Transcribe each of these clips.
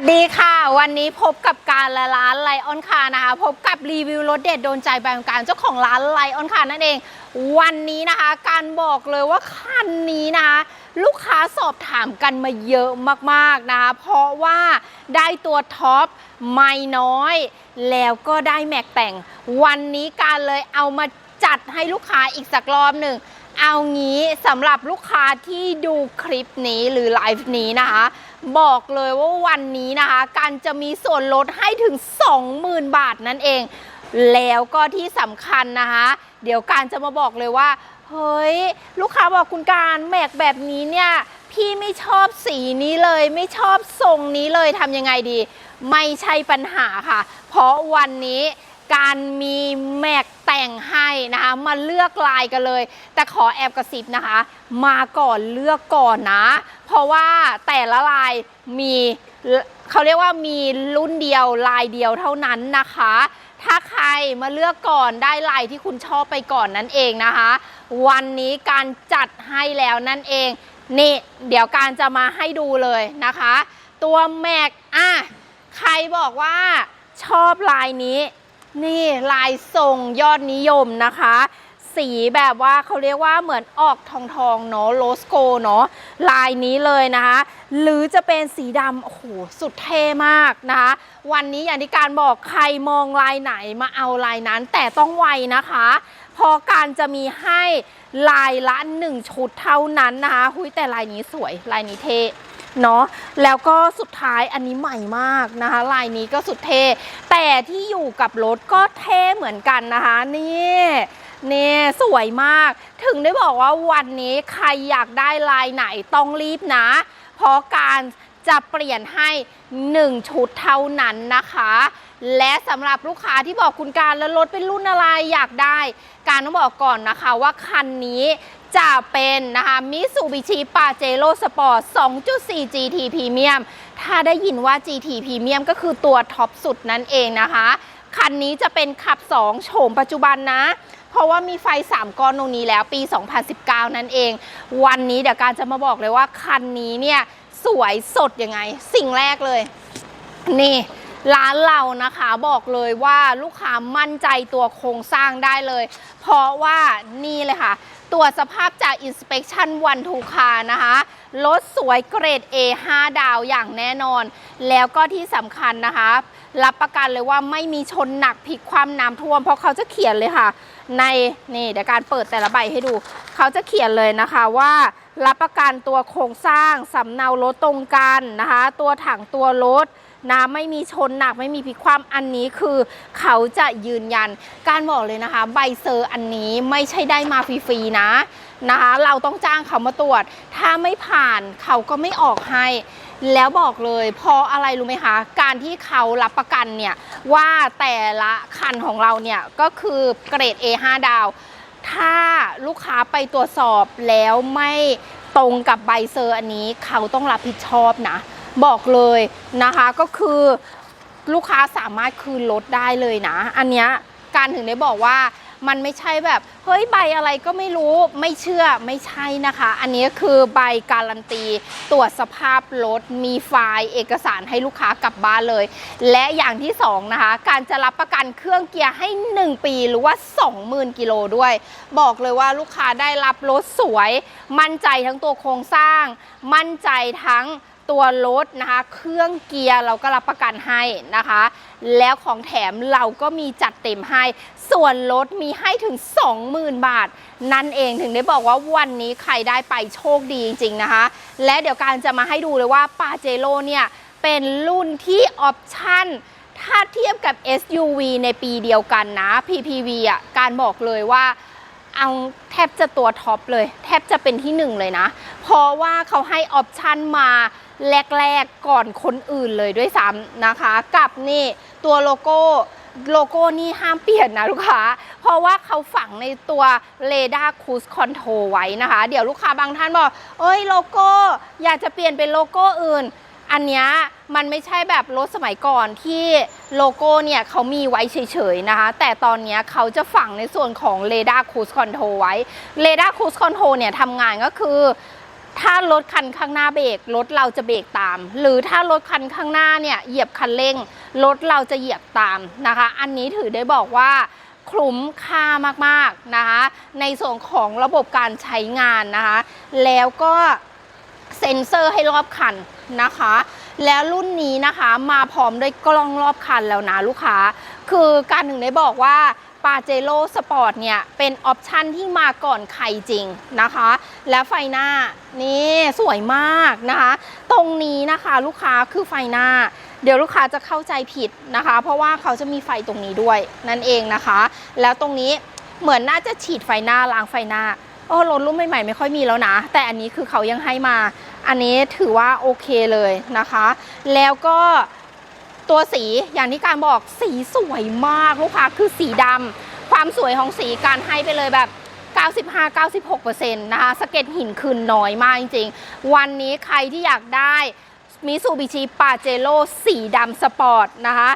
สดีค่ะ วันนี้พบกับการละร้านไลออนคานะคะพบกับรีวิวรถเด็ดโดนใจแบรนด์การเจ้าของร้านไลออนคานั่นเอง วันนี้นะคะ การบอกเลยว่าคันนี้นะคะลูกค้าสอบถามกันมาเยอะมากๆนะคะเพราะว่าได้ตัวท็อปไม่น้อย แล้วก็ได้แม็กแต่ง วันนี้การเลยเอามาจัดให้ลูกค้าอีกสักรอบหนึ่งเอางี้สำหรับลูกค้าที่ดูคลิปนี้หรือไลฟ์นี้นะคะ บอกเลยว่าวันนี้นะคะการจะมีส่วนลดให้ถึง 20,000 บาทนั่นเอง แล้วก็ที่สำคัญนะคะ เดี๋ยวการจะมาบอกเลยว่า เฮ้ย ลูกค้าบอกคุณการแม็กแบบนี้เนี่ย พี่ไม่ชอบสีนี้เลย ไม่ชอบทรงนี้เลยทำยังไงดี ไม่ใช่ปัญหาค่ะ เพราะวันนี้ การมีแม็กแต่งให้นะคะมาเลือกลายกันเลย แต่ขอแอบกระซิบนะคะ มาก่อนเลือกก่อนนะ เพราะว่าแต่ละลายมีเขาเรียกว่ามีรุ่นเดียวลายเดียวเท่านั้นนะคะ ถ้าใครมาเลือกก่อนได้ลายที่คุณชอบไปก่อนนั่นเองนะคะ วันนี้การจัดให้แล้วนั่นเองนี่เดี๋ยวการจะมาให้ดูเลยนะคะ ตัวแม็กอะใครบอกว่าชอบลายนี้ นี่ลายทรงยอดนิยมนะคะ สีแบบว่าเขาเรียกว่าเหมือนออกทองทองเนาะโลสโกเนาะลายนี้เลยนะคะ หรือจะเป็นสีดำโอ้โหสุดเท่มากนะคะ วันนี้อย่างที่การบอกใครมองลายไหนมาเอาลายนั้นแต่ต้องไวนะคะ พอการจะมีให้ลายละหนึ่งชุดเท่านั้นนะคะ หุยแต่ลายนี้สวยลายนี้เท่ เนาะแล้วก็สุดท้ายอันนี้ใหม่มากนะคะ ลายนี้ก็สุดเท่แต่ที่อยู่กับรถก็เท่เหมือนกันนะคะนี่นี่สวยมาก ถึงได้บอกว่าวันนี้ใครอยากได้ลายไหนต้องรีบนะ เพราะการจะเปลี่ยนให้ 1 ชุดเท่านั้นนะคะ และสำหรับลูกค้าที่บอกคุณการแล้วรถเป็นรุ่นอะไรอยากได้ การต้องบอกก่อนนะคะว่าคันนี้ จะเป็นนะคะมิสูบิชิปาเจโ o สปอร์ต2.4 GT Premium ถ้าได้ยินว่า GT Premium ก็คือตัวท็อปสุดนั่นเองนะคะ คันนี้จะเป็นขับ 2 โฉมปัจจุบันนะ เพราะว่ามีไฟ 3ก้อนตรงนี้แล้วปี 2019 นั่นเอง วันนี้เดี๋ยวการจะมาบอกเลยว่า คันนี้เนี่ยสวยสดยังไง สิ่งแรกเลย นี่ร้านเรานะคะบอกเลยว่าลูกค้ามั่นใจตัวโครงสร้างได้เลย เพราะว่านี่เลยค่ะ ตรวจสภาพจาก Inspection One to Car นะคะ รถสวยเกรด A 5 ดาวอย่างแน่นอน แล้วก็ที่สำคัญนะคะ รับประกันเลยว่าไม่มีชนหนักพลิกความน้ำท่วม เพราะเขาจะเขียนเลยค่ะ ในนี่เดี๋ยวการเปิดแต่ละใบให้ดู เขาจะเขียนเลยนะคะว่ารับประกันตัวโครงสร้างสำเนารถตรงกันนะคะ ตัวถังตัวรถ นะไม่มีชนหนักไม่มีพลิกความอันนี้คือเขาจะยืนยัน การบอกเลยนะคะ ใบเซอร์อันนี้ไม่ใช่ได้มาฟรีๆนะนะคะ เราต้องจ้างเขามาตรวจ ถ้าไม่ผ่านเขาก็ไม่ออกให้แล้วบอกเลยพราะอะไรรู้ไหมคะ การที่เขารับประกันเนี่ย ว่าแต่ละคันของเราเนี่ย ก็คือเกรด A5 ดาว ถ้าลูกค้าไปตรวจสอบแล้วไม่ตรงกับใบเซอร์อันนี้ เขาต้องรับผิดชอบนะ บอกเลยนะคะก็คือลูกค้าสามารถคืนรถได้เลยนะ อันเนี้ยการถึงได้บอกว่ามันไม่ใช่แบบเฮ้ยใบอะไรก็ไม่รู้ไม่เชื่อไม่ใช่นะคะ อันนี้คือใบการันตี ตรวจสภาพรถมีไฟล์เอกสารให้ลูกค้ากลับบ้านเลย และอย่างที่สองนะคะการจะรับประกันเครื่องเกียร์ให้ 1 ปีหรือว่า 20,000 กิโลด้วย บอกเลยว่าลูกค้าได้รับรถสวย มั่นใจทั้งตัวโครงสร้าง มั่นใจทั้ง ตัวรถนะคะ เครื่องเกียร์เราก็รับประกันให้นะคะ แล้วของแถมเราก็มีจัดเต็มให้ ส่วนลดมีให้ถึง 20,000 บาท นั่นเองถึงได้บอกว่าวันนี้ใครได้ไปโชคดีจริง ๆ นะคะ และเดี๋ยวการจะมาให้ดูเลยว่าปาเจโร่เนี่ย เป็นรุ่นที่ออปชั่นถ้าเทียบกับ SUV ในปีเดียวกันนะ PPV อะการบอกเลยว่าเอาแทบจะตัวท็อปเลย แทบจะเป็นที่หนึ่งเลยนะ เพราะว่าเขาให้ออปชันมา แรกๆก่อนคนอื่นเลยด้วยซ้ำนะคะ กับนี่ตัวโลโก้โลโก้นี่ห้ามเปลี่ยนนะลูกค้า เพราะว่าเขาฝังในตัวเรดาร์คูสคอนโทรไว้นะคะ เดี๋ยวลูกค้าบางท่านบอก เอ้ยโลโก้ อยากจะเปลี่ยนเป็นโลโก้อื่น อันนี้มันไม่ใช่แบบรถสมัยก่อนที่โลโก้เนี่ยเขามีไว้เฉยๆนะคะ แต่ตอนนี้เขาจะฝังในส่วนของ r a d a r Cruise Control ไว้ r a d a r Cruise Control เนี่ยทำงานก็คือ ถ้ารถคันข้างหน้าเบรกรถเราจะเบรกตาม หรือถ้ารถคันข้างหน้าเนี่ยเหยียบคันเร่งรถเราจะเหยียบตามนะคะ อันนี้ถือได้บอกว่าคุ้มค่ามากๆนะคะ ในส่วนของระบบการใช้งานนะคะ แล้วก็เซ็นเซอร์ให้รอบคันนะคะ แล้วรุ่นนี้นะคะมาพร้อมด้วยกล้องรอบคันแล้วนะลูกค้า คือการถึงได้บอกว่า ปาเจโร่สปอร์ตเนี่ย เป็นออปชันที่มาก่อนใครจริงนะคะ และไฟหน้านี่สวยมากนะคะ ตรงนี้นะคะลูกค้าคือไฟหน้า เดี๋ยวลูกค้าจะเข้าใจผิดนะคะ เพราะว่าเขาจะมีไฟตรงนี้ด้วยนั่นเองนะคะ แล้วตรงนี้เหมือนน่าจะฉีดไฟหน้าล้างไฟหน้าโอ้รถรุ่นใหม่ๆไม่ค่อยมีแล้วนะ แต่อันนี้คือเขายังให้มา อันนี้ถือว่าโอเคเลยนะคะ แล้วก็ ตัวสีอย่างที่การบอกสีสวยมากลูกค้าคือสีดำความสวยของสีการให้ไปเลยแบบ95-96%นะคะสะเก็ดหินคืนน้อยมากจริงๆ วันนี้ใครที่อยากได้มิซูบิชิปาเจโร่สีดำสปอร์ตนะคะ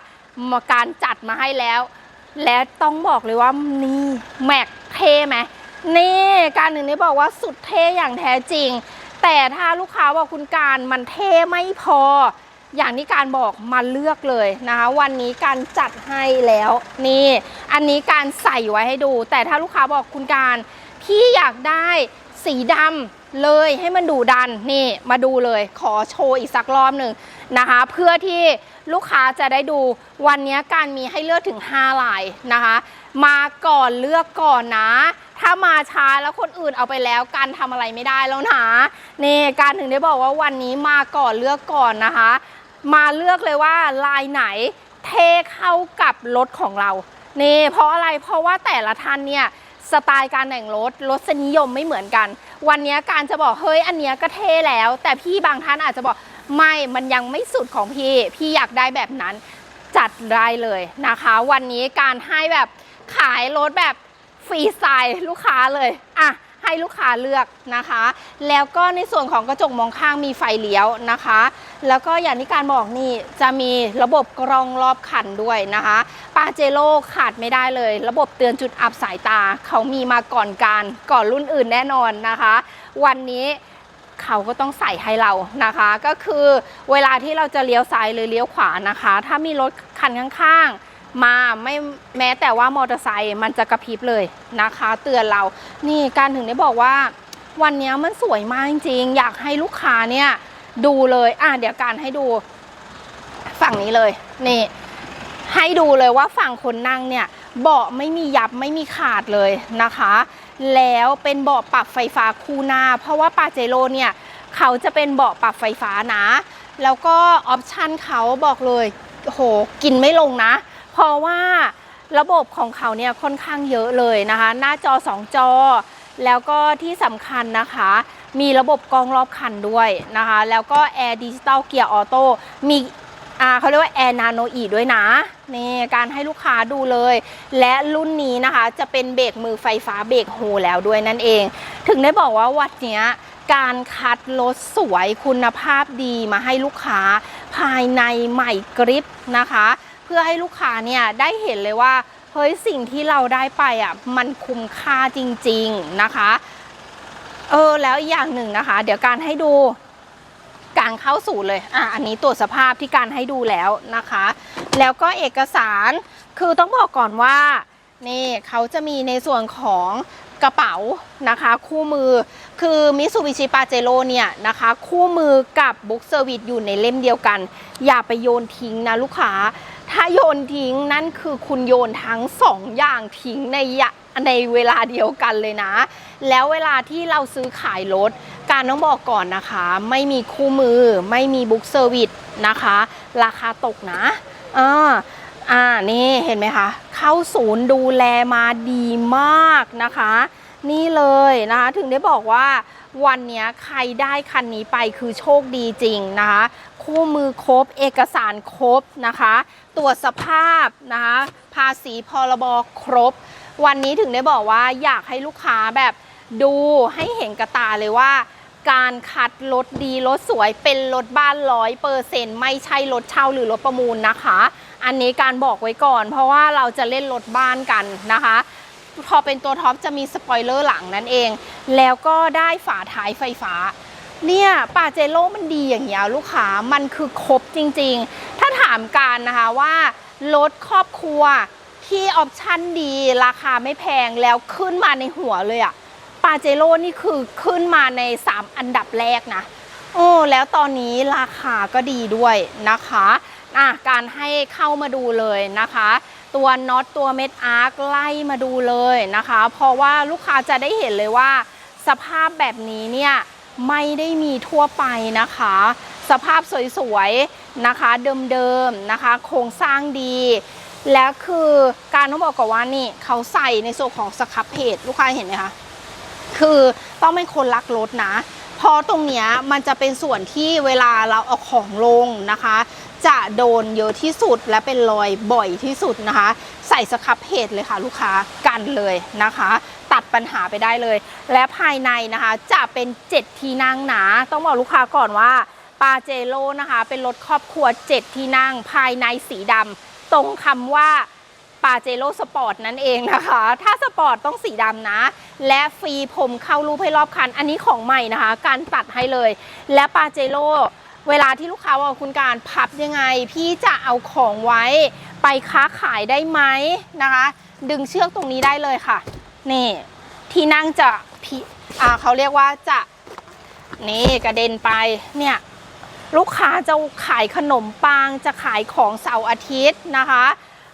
มาการจัดมาให้แล้ว และต้องบอกเลยว่านี่แม็กเท่ไหมนี่การหนึ่งได้บอกว่าสุดเท่อย่างแท้จริง แต่ถ้าลูกค้าบอกคุณการมันเท่ไม่พอ อย่างที่การบอกมาเลือกเลยนะคะวันนี้การจัดให้แล้วนี่ อันนี้การใส่ไว้ให้ดู แต่ถ้าลูกค้าบอกคุณการพี่อยากได้สีดำเลยให้มันดูดันนี่มาดูเลย ขอโชว์อีกสักรอบหนึ่งนะคะ เพื่อที่ลูกค้าจะได้ดูวันนี้การมีให้เลือกถึง 5 ลายนะคะ มาก่อนเลือกก่อนนะ ถ้ามาช้าแล้วคนอื่นเอาไปแล้วการทำอะไรไม่ได้แล้วนะนี่การถึงได้บอกว่าวันนี้มาก่อนเลือกก่อนนะคะ มาเลือกเลยว่าลายไหนเทเข้ากับรถของเรานี่เพราะอะไรเพราะว่าแต่ละท่านเนี่ยสไตล์การแต่งรถรสนิยมไม่เหมือนกัน วันนี้การจะบอกเฮ้ยอันเนี้ยก็เท่แล้ว แต่พี่บางท่านอาจจะบอกไม่มันยังไม่สุดของพี่ พี่อยากได้แบบนั้นจัดได้เลยนะคะ วันนี้การให้แบบขายรถแบบฟรีสไตล์ลูกค้าเลยอะ ให้ลูกค้าเลือกนะคะ แล้วก็ในส่วนของกระจกมองข้างมีไฟเลี้ยวนะคะ แล้วก็อย่างที่การบอกนี่จะมีระบบกรองรอบคันด้วยนะคะปาเจโร่ขาดไม่ได้เลย ระบบเตือนจุดอับสายตาเขามีมาก่อนการก่อนรุ่นอื่นแน่นอนนะคะ วันนี้เขาก็ต้องใส่ให้เรานะคะ ก็คือเวลาที่เราจะเลี้ยวซ้ายหรือเลี้ยวขวานะคะ ถ้ามีรถคันข้างๆ มาไม่แม้แต่ว่ามอเตอร์ไซค์มันจะกระพริบเลยนะคะ เตือนเรา นี่การถึงได้บอกว่าวันนี้มันสวยมากจริงๆ อยากให้ลูกค้าเนี่ยดูเลยอะเดี๋ยวการให้ดูฝั่งนี้เลยนี่ให้ดูเลยว่าฝั่งคนนั่งเนี่ยเบาะไม่มียับไม่มีขาดเลยนะคะ แล้วเป็นเบาะปรับไฟฟ้าคู่หน้า เพราะว่าปาเจโร่เนี่ยเขาจะเป็นเบาะปรับไฟฟ้านะ แล้วก็ออปชันเขาบอกเลยโหกินไม่ลงนะ เพราะว่าระบบของเขาเนี่ยค่อนข้างเยอะเลยนะคะ หน้าจอ 2 จอ แล้วก็ที่สำคัญนะคะ มีระบบกล้องรอบคันด้วยนะคะ แล้วก็แอร์ดิจิตอลเกียร์ออโต้มีเขาเรียกว่าแอร์นาโนอีด้วยนะนี่การให้ลูกค้าดูเลย และรุ่นนี้นะคะจะเป็นเบรกมือไฟฟ้าเบรกโฮแล้วด้วยนั่นเอง ถึงได้บอกว่าวัดเนี้ยการคัดรถสวยคุณภาพดีมาให้ลูกค้าภายในใหม่กริปนะคะ เพื่อให้ลูกค้าเนี่ยได้เห็นเลยว่า เฮ้ยสิ่งที่เราได้ไปอะมันคุ้มค่าจริง ๆนะคะเออแล้วอีกอย่างหนึ่งนะคะ เดี๋ยวการให้ดูการเข้าสู่เลยอะอันนี้ตรวจสภาพที่การให้ดูแล้วนะคะ แล้วก็เอกสารคือต้องบอกก่อนว่านี่เขาจะมีในส่วนของกระเป๋านะคะ คู่มือคือมิซูบิชิปาเจโร่เนี่ยนะคะ คู่มือกับบุ๊กเซอร์วิสอยู่ในเล่มเดียวกัน อย่าไปโยนทิ้งนะลูกค้า ถ้าโยนทิ้งนั่นคือคุณโยนทั้งสองอย่างทิ้งในในเวลาเดียวกันเลยนะ แล้วเวลาที่เราซื้อขายรถ การต้องบอกก่อนนะคะ ไม่มีคู่มือ ไม่มีบุ๊กเซอร์วิสนะคะ ราคาตกนะอ่าอ่านี่เห็นไหมคะ เข้าศูนย์ดูแลมาดีมากนะคะ นี่เลยนะคะ ถึงได้บอกว่า วันนี้ใครได้คันนี้ไปคือโชคดีจริงนะคะ คู่มือครบเอกสารครบนะคะ ตรวจสภาพนะคะ ภาษีพรบครบ วันนี้ถึงได้บอกว่าอยากให้ลูกค้าแบบดูให้เห็นกระตาเลยว่า การคัดรถดีรถสวยเป็นรถบ้านร้อยเปอร์เซ็นต์ไม่ใช่รถเช่าหรือรถประมูลนะคะ อันนี้การบอกไว้ก่อน เพราะว่าเราจะเล่นรถบ้านกันนะคะ พอเป็นตัวท็อปจะมีสปอยเลอร์หลังนั่นเอง แล้วก็ได้ฝาท้ายไฟฟ้า เนี่ยปาเจโร่มันดีอย่างเงี้ยลูกค้ามันคือครบจริงๆ ถ้าถามการนะคะว่ารถครอบครัวที่ออปชั่นดีราคาไม่แพงแล้วขึ้นมาในหัวเลยอะปาเจโร่นี่คือขึ้นมาใน 3 อันดับแรกนะโอ้แล้วตอนนี้ราคาก็ดีด้วยนะคะอะการให้เข้ามาดูเลยนะคะ ตัวน็อตตัวเม็ดอาร์คไล่มาดูเลยนะคะ เพราะว่าลูกค้าจะได้เห็นเลยว่า สภาพแบบนี้เนี่ยไม่ได้มีทั่วไปนะคะ สภาพสวยๆนะคะเดิมๆนะคะ โครงสร้างดี แล้วคือการต้องบอกก่อนว่านี่เขาใส่ในส่วนของสครับเพจลูกค้าเห็นไหมคะคือต้องเป็นคนรักรถนะเพราะตรงเนี้ยมันจะเป็นส่วนที่เวลาเราเอาของลงนะคะ จะโดนเยอะที่สุดและเป็นรอยบ่อยที่สุดนะคะ ใส่สครับเพจเลยค่ะ ลูกค้ากันเลยนะคะ ตัดปัญหาไปได้เลย และภายในนะคะจะเป็น7ที่นั่งหนา ต้องบอกลูกค้าก่อนว่าปาเจโร่นะคะ เป็นรถครอบครัว 7 ที่นั่งภายในสีดำตรงคำว่าปาเจโร่สปอร์ตนั่นเองนะคะ ถ้าสปอร์ตต้องสีดำนะ และฟรีผมเข้ารูปให้รอบคัน อันนี้ของใหม่นะคะ การตัดให้เลย และปาเจโร่ เวลาที่ลูกค้าว่าคุณการพับยังไง พี่จะเอาของไว้ไปค้าขายได้ไหมนะคะ ดึงเชือกตรงนี้ได้เลยค่ะ นี่ที่นั่งจะพิอ่าเขาเรียกว่าจะนี่กระเด็นไปเนี่ยลูกค้าจะขายขนมปังจะขายของเสาร์อาทิตย์นะคะ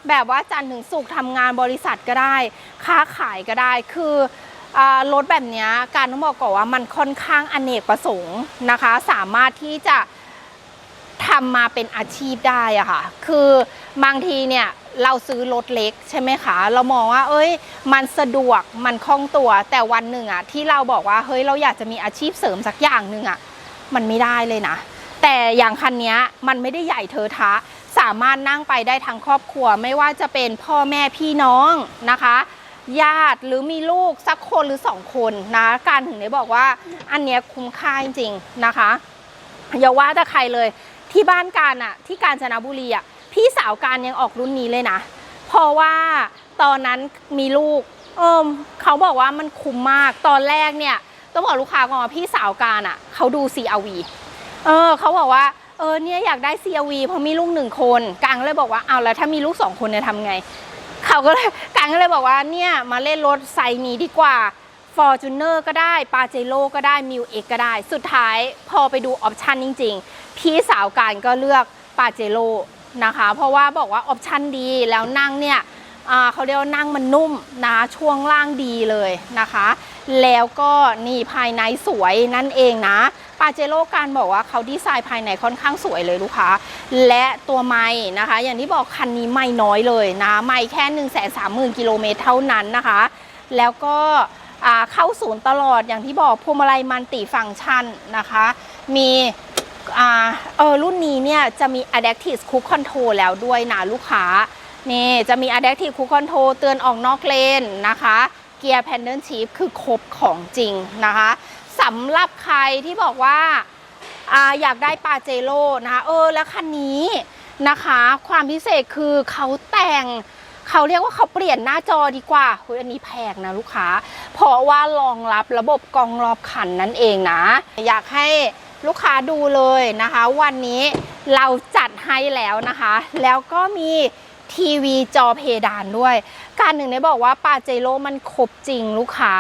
แบบว่าจันทร์ถึงศุกร์ทำงานบริษัทก็ได้ ค้าขายก็ได้คือรถแบบนี้การต้องบอกก่อนว่ามันค่อนข้างอเนกประสงค์นะคะ สามารถที่จะ ทำมาเป็นอาชีพได้อะค่ะ คือบางทีเนี่ยเราซื้อรถเล็กใช่ไหมคะ เรามองว่า เอ้ย มันสะดวกมันคล่องตัว แต่วันหนึ่งอะที่เราบอกว่าเฮ้ยเราอยากจะมีอาชีพเสริมสักอย่างหนึ่งอะมันไม่ได้เลยนะ แต่อย่างคันนี้มันไม่ได้ใหญ่เทอะทะ สามารถนั่งไปได้ทั้งครอบครัว ไม่ว่าจะเป็นพ่อแม่พี่น้องนะคะ ญาติหรือมีลูกสักคนหรือสองคนนะการถึงได้บอกว่าอันเนี้ยคุ้มค่าจริงๆนะคะอย่าว่าแต่ใครเลย ที่บ้านการอะที่กาญจนบุรีอะพี่สาวการยังออกรุ่นนี้เลยนะ เพราะว่าตอนนั้นมีลูก เออเขาบอกว่ามันคุ้มมากตอนแรกเนี่ย ต้องบอกลูกค้าก่อนว่าพี่สาวการอะเขาดู CRV เออเขาบอกว่าเออเนี่ยอยากได้ CRV เพราะมีลูกหนึ่งคนกางเลยบอกว่าเอาแล้วถ้ามีลูกสองคนเนี่ยทำไงเขาก็เลยกางก็เลยบอกว่าเนี่ยมาเล่นรถไซนี้ดีกว่า Fortuner ก็ได้ปาเจโ o ก็ได้ m ิวเก็ได้ สุดท้ายพอไปดูออปชันจริง ๆ พี่สาวการก็เลือกปาเจโ o นะคะ เพราะว่าบอกว่าออปชันดีแล้วนั่งเนี่ยเขาเรียกว่านั่งมันนุ่มนะช่วงล่างดีเลยนะคะ แล้วก็นี่ภายในสวยนั่นเองนะปาเจโ o การบอกว่าเขาดีไซน์ภายในค่อนข้างสวยเลยลูกค้า และตัวไม้นะคะ อย่างที่บอกคันนี้ไม่น้อยเลยนะไม่แค่ 1 3 0 0 0 0กิโลเมตรเท่านั้นนะคะ แล้วก็เข้าศูนย์ตลอดอย่างที่บอกพวงมาลัยมันติฟังก์ชันนะคะ มี อ่าเออรุ่นนี้เนี่ยจะมี Adaptive Cruise Control แล้วด้วยนะลูกค้านี่จะมี Adaptive Cruise Control เตือนออกนอกเลนนะคะเกียร์ Pendant Shift คือครบของจริงนะคะสำหรับใครที่บอกว่าอาอยากได้ปาเจโร่นะคะเออแล้วคันนี้นะคะ ความพิเศษคือเขาแต่งเขาเรียกว่าเขาเปลี่ยนหน้าจอดีกว่าเฮ้ยอันนี้แพงนะลูกค้า เพราะว่ารองรับระบบกองรอบคันนั่นเองนะ อยากให้ ลูกค้าดูเลยนะคะ วันนี้เราจัดให้แล้วนะคะ แล้วก็มีทีวีจอเพดานด้วย การหนึ่งได้บอกว่าปาเจโร่มันครบจริงลูกค้า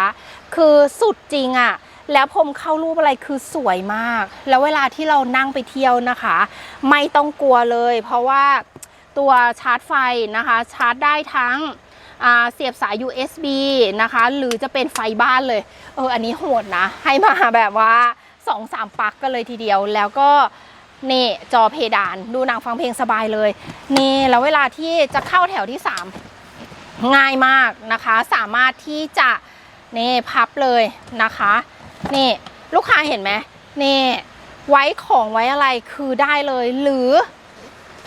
คือสุดจริงอะแล้วผมเข้ารูปอะไรคือสวยมาก แล้วเวลาที่เรานั่งไปเที่ยวนะคะ ไม่ต้องกลัวเลย เพราะว่าตัวชาร์จไฟนะคะ ชาร์จได้ทั้งเสียบสาย USB นะคะ หรือจะเป็นไฟบ้านเลย เออ อันนี้โหดนะ ให้มาแบบว่า 2-3ปลั๊กกันเลยทีเดียว แล้วก็นี่จอเพดานดูหนังฟังเพลงสบายเลย นี่แล้วเวลาที่จะเข้าแถวที่ 3 ง่ายมากนะคะ สามารถที่จะนี่พับเลยนะคะ นี่ลูกค้าเห็นไหมนี่ไว้ของไว้อะไรคือได้เลย หรือ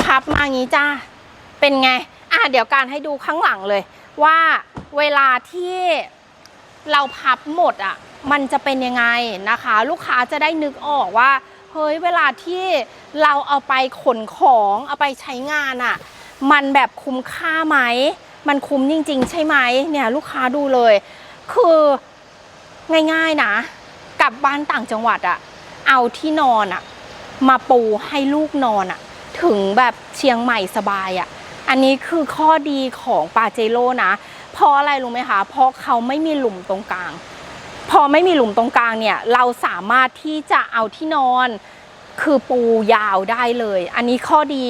พับมางี้จ้าเป็นไง อะเดี๋ยวการให้ดูข้างหลังเลย ว่าเวลาที่เราพับหมดอะ มันจะเป็นยังไงนะคะ ลูกค้าจะได้นึกออกว่าเฮ้ยเวลาที่เราเอาไปขนของเอาไปใช้งานอะมันแบบคุ้มค่าไหม มันคุ้มจริง ๆ ใช่ไหมเนี่ยลูกค้าดูเลย คือง่ายๆนะกลับบ้านต่างจังหวัดอะเอาที่นอนอะมาปูให้ลูกนอนอะถึงแบบเชียงใหม่สบายอะอันนี้คือข้อดีของปาเจโร่นะเพราะอะไรรู้ไหมคะ เพราะเขาไม่มีหลุมตรงกลาง พอไม่มีหลุมตรงกลางเนี่ยเราสามารถที่จะเอาที่นอน คือปูยาวได้เลย อันนี้ข้อดี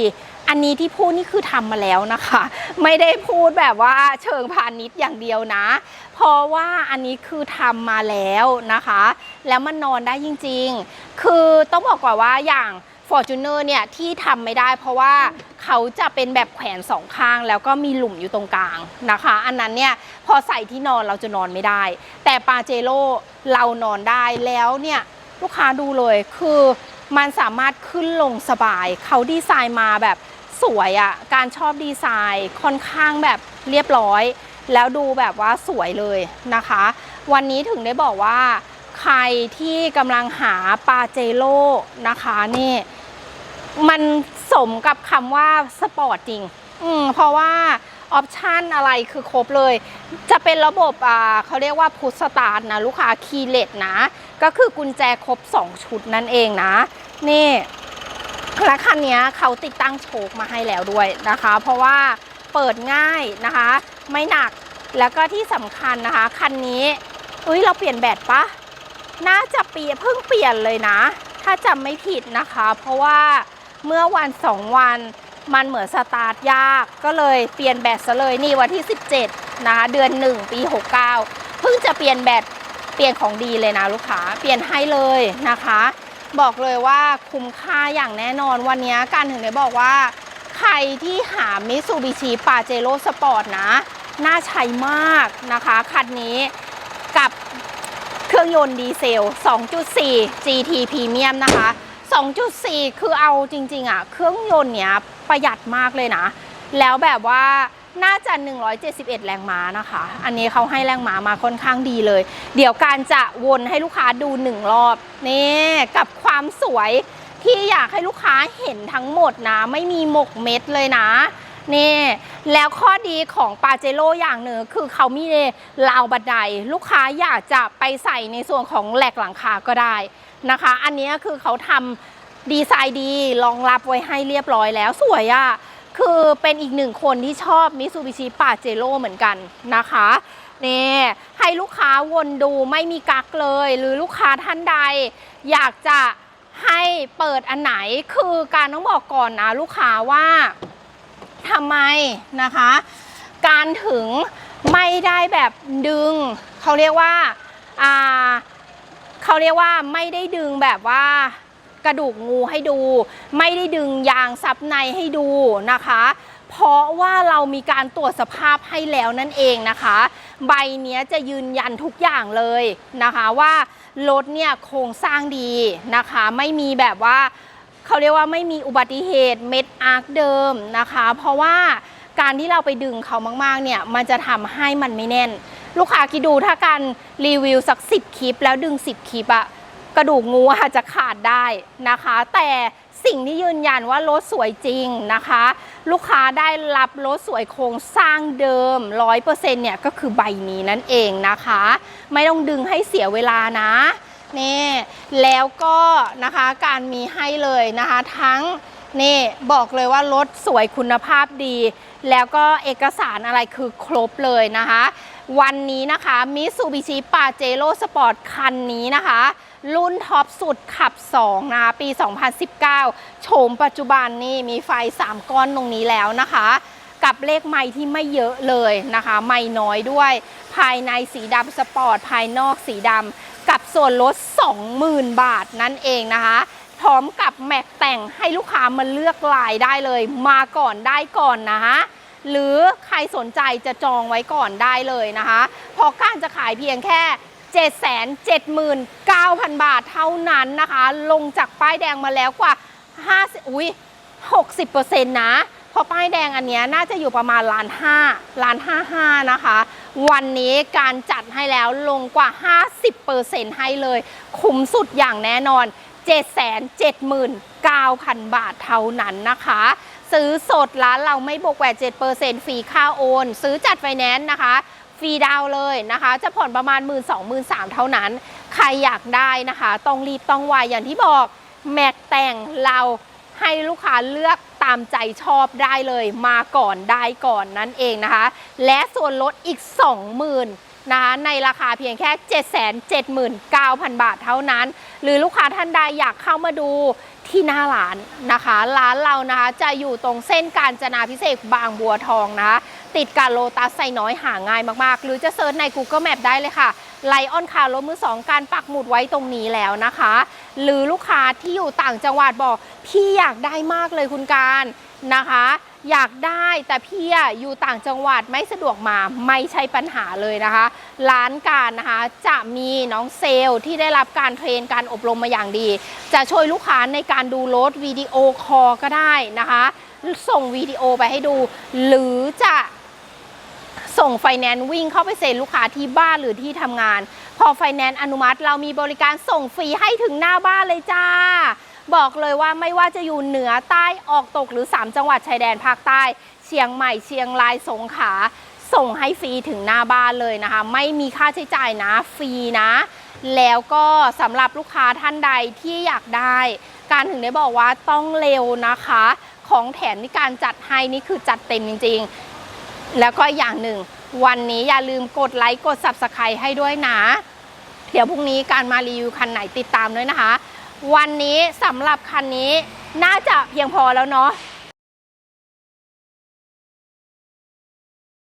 อันนี้ที่พูดนี่คือทำมาแล้วนะคะ ไม่ได้พูดแบบว่าเชิงพาณิชย์อย่างเดียวนะ เพราะว่าอันนี้คือทำมาแล้วนะคะ แล้วมันนอนได้จริง ๆ คือต้องบอกก่อนว่าอย่าง Fortuner เนี่ยที่ทำไม่ได้เพราะว่าเขาจะเป็นแบบแขวนสองข้าง แล้วก็มีหลุมอยู่ตรงกลางนะคะ อันนั้นเนี่ยพอใส่ที่นอนเราจะนอนไม่ได้ แต่ปาเจโร่เรานอนได้แล้วเนี่ยลูกค้าดูเลยคือมันสามารถขึ้นลงสบาย เขาดีไซน์มาแบบสวยอะ่ะการชอบดีไซน์ค่อนข้างแบบเรียบร้อย แล้วดูแบบว่าสวยเลยนะคะ วันนี้ถึงได้บอกว่า ใครที่กำลังหาปาเจโร่นะคะนี่มันสมกับคำว่าสปอร์ตจริง อืมเพราะว่าออปชันอะไรคือครบเลย จะเป็นระบบอ่าเขาเรียกว่าพุทสตาร์ทนะ ลูกค้าคีเลสนะ ก็คือกุญแจครบ 2 ชุดนั่นเองนะ นี่และคันนี้เขาติดตั้งโชคมาให้แล้วด้วยนะคะ เพราะว่าเปิดง่ายนะคะ ไม่หนักแล้วก็ที่สำคัญนะคะ คันนี้อุ้ยเราเปลี่ยนแบตปะ น่าจะเปลี่ยนเพิ่งเปลี่ยนเลยนะ ถ้าจำไม่ผิดนะคะ เพราะว่าเมื่อวันสองวันมันเหมือนสตาร์ทยาก ก็เลยเปลี่ยนแบตซะเลยนี่วันที่ 17 นะคะ เดือน 1 ปี 69 เพิ่งจะเปลี่ยนแบตเปลี่ยนของดีเลยนะลูกค้าเปลี่ยนให้เลยนะคะ บอกเลยว่าคุ้มค่าอย่างแน่นอนวันนี้การถึงได้บอกว่า ใครที่หามิซูบิชิปาเจโร่สปอร์ตนะ น่าใช้มากนะคะ คันนี้กับ เครื่องยนต์ดีเซล 2.4 GT Premium นะคะ 2.4 คือเอาจริงๆอะเครื่องยนต์เนี้ยประหยัดมากเลยนะ แล้วแบบว่าน่าจะ 171 แรงม้านะคะ อันนี้เขาให้แรงม้ามาค่อนข้างดีเลย เดี๋ยวการจะวนให้ลูกค้าดูหนึ่งรอบ นี่กับความสวยที่อยากให้ลูกค้าเห็นทั้งหมดนะ ไม่มีหมกเม็ดเลยนะ นี่แล้วข้อดีของปาเจโร่อย่างหนึ่งคือเขามีราวบันได ลูกค้าอยากจะไปใส่ในส่วนของแหลกหลังคาก็ได้นะคะ อันนี้คือเขาทำดีไซน์ดีรองรับไว้ให้เรียบร้อยแล้วสวยอะ่ะคือเป็นอีกหนึ่งคนที่ชอบมิซูบิชิปาเจโร่เหมือนกันนะคะนี่ให้ลูกค้าวนดูไม่มีกักเลย หรือลูกค้าท่านใด อยากจะให้เปิดอันไหนคือการต้องบอกก่อนนะลูกค้าว่า ทำไมนะคะ การถึงไม่ได้แบบดึง เขาเรียกว่าอ่าเขาเรียกว่าไม่ได้ดึงแบบว่ากระดูกงูให้ดู ไม่ได้ดึงยางซับในให้ดูนะคะ เพราะว่าเรามีการตรวจสภาพให้แล้วนั่นเองนะคะ ใบเนี้ยจะยืนยันทุกอย่างเลยนะคะว่ารถเนี่ยโครงสร้างดีนะคะ ไม่มีแบบว่า เขาเรียกว่าไม่มีอุบัติเหตุเม็ดอาร์คเดิมนะคะ เพราะว่าการที่เราไปดึงเขามากๆเนี่ยมันจะทำให้มันไม่แน่น ลูกค้าคิดดูถ้าการรีวิวสัก 10 คลิป แล้วดึง 10 คลิปอะกระดูกงูอาจจะขาดได้นะคะ แต่สิ่งที่ยืนยันว่ารถสวยจริงนะคะ ลูกค้าได้รับรถสวยโครงสร้างเดิม 100%เนี่ยก็คือใบนี้นั่นเองนะคะ ไม่ต้องดึงให้เสียเวลานะ นี่แล้วก็นะคะการมีให้เลยนะคะทั้งนี่บอกเลยว่ารถสวยคุณภาพดี แล้วก็เอกสารอะไรคือครบเลยนะคะ วันนี้นะคะมิซูบิชิปาเจโร่สปอร์ตคันนี้นะคะ รุ่นท็อปสุดขับ 2 นะคะ ปี 2019 โฉมปัจจุบันนี่มีไฟ 3 ก้อนตรงนี้แล้วนะคะ กับเลขไม้ที่ไม่เยอะเลยนะคะ ไม่น้อยด้วย ภายในสีดำสปอร์ต ภายนอกสีดำ กับส่วนลด 20,000 บาทนั่นเองนะคะพร้อมกับแม็กแต่งให้ลูกค้ามาเลือกลายได้เลย มาก่อนได้ก่อนนะคะหรือใครสนใจจะจองไว้ก่อนได้เลยนะคะเพราะการจะขายเพียงแค่779,000 บาทเท่านั้นนะคะ ลงจากป้ายแดงมาแล้วกว่า 50 อุ้ย60%นะเพราะป้ายแดงอันนี้น่าจะอยู่ประมาณล้านห้าล้านห้าห้านะคะ วันนี้การจัดให้แล้วลงกว่า 50%ให้เลย คุ้มสุดอย่างแน่นอน 779,000 บาทเท่านั้นนะคะ ซื้อสดร้านเราไม่บวกแหวน7%ฟรีค่าโอน ซื้อจัดไฟแนนซ์นะคะฟรีดาวเลยนะคะ จะผ่อนประมาณ 1 2 0 0 0 3เท่านั้น ใครอยากได้นะคะ ต้องรีบต้องไวอย่างที่บอก แม็กแต่งเรา ให้ลูกค้าเลือกตามใจชอบได้เลยมาก่อนได้ก่อนนั่นเองนะคะ และส่วนลดอีก 20,000นะคะในราคาเพียงแค่ 779,000 บาทเท่านั้น หรือลูกค้าท่านใดอยากเข้ามาดูที่หน้าร้านนะคะ ร้านเรานะคะจะอยู่ตรงเส้นการจนาพิเศษบางบัวทองนะคะ ติดกับโลตัสไซน้อยหาง่ายมากๆ หรือจะเซิร์ชใน Google Map ได้เลยค่ะไลออนคาร์รถมือสองการปักหมุดไว้ตรงนี้แล้วนะคะ หรือลูกค้าที่อยู่ต่างจังหวัดบอก พี่อยากได้มากเลยคุณการนะคะ อยากได้แต่พี่อะอยู่ต่างจังหวัดไม่สะดวกมาไม่ใช่ปัญหาเลยนะคะ ร้านการนะคะจะมีน้องเซลล์ที่ได้รับการเทรนการอบรมมาอย่างดี จะช่วยลูกค้าในการดูรถวิดีโอคอลก็ได้นะคะ ส่งวิดีโอไปให้ดู หรือจะ ส่งไฟแนนซ์วิ่งเข้าไปเซ็นลูกค้าที่บ้านหรือที่ทำงาน พอไฟแนนซ์อนุมัติเรามีบริการส่งฟรีให้ถึงหน้าบ้านเลยจ้า บอกเลยว่าไม่ว่าจะอยู่เหนือใต้ออกตกหรือ 3 จังหวัดชายแดนภาคใต้ เชียงใหม่เชียงรายสงขลาส่งให้ฟรีถึงหน้าบ้านเลยนะคะ ไม่มีค่าใช้จ่ายนะฟรีนะ แล้วก็สำหรับลูกค้าท่านใดที่อยากได้ การถึงได้บอกว่าต้องเร็วนะคะ ของแถมที่การจัดให้นี่คือจัดเต็มจริง แล้วก็อย่างหนึ่ง วันนี้อย่าลืมกดไลค์กด Subscribe ให้ด้วยนะ เดี๋ยวพรุ่งนี้การมารีวิวคันไหนติดตามด้วยนะคะ วันนี้สำหรับคันนี้น่าจะเพียงพอแล้วเนาะ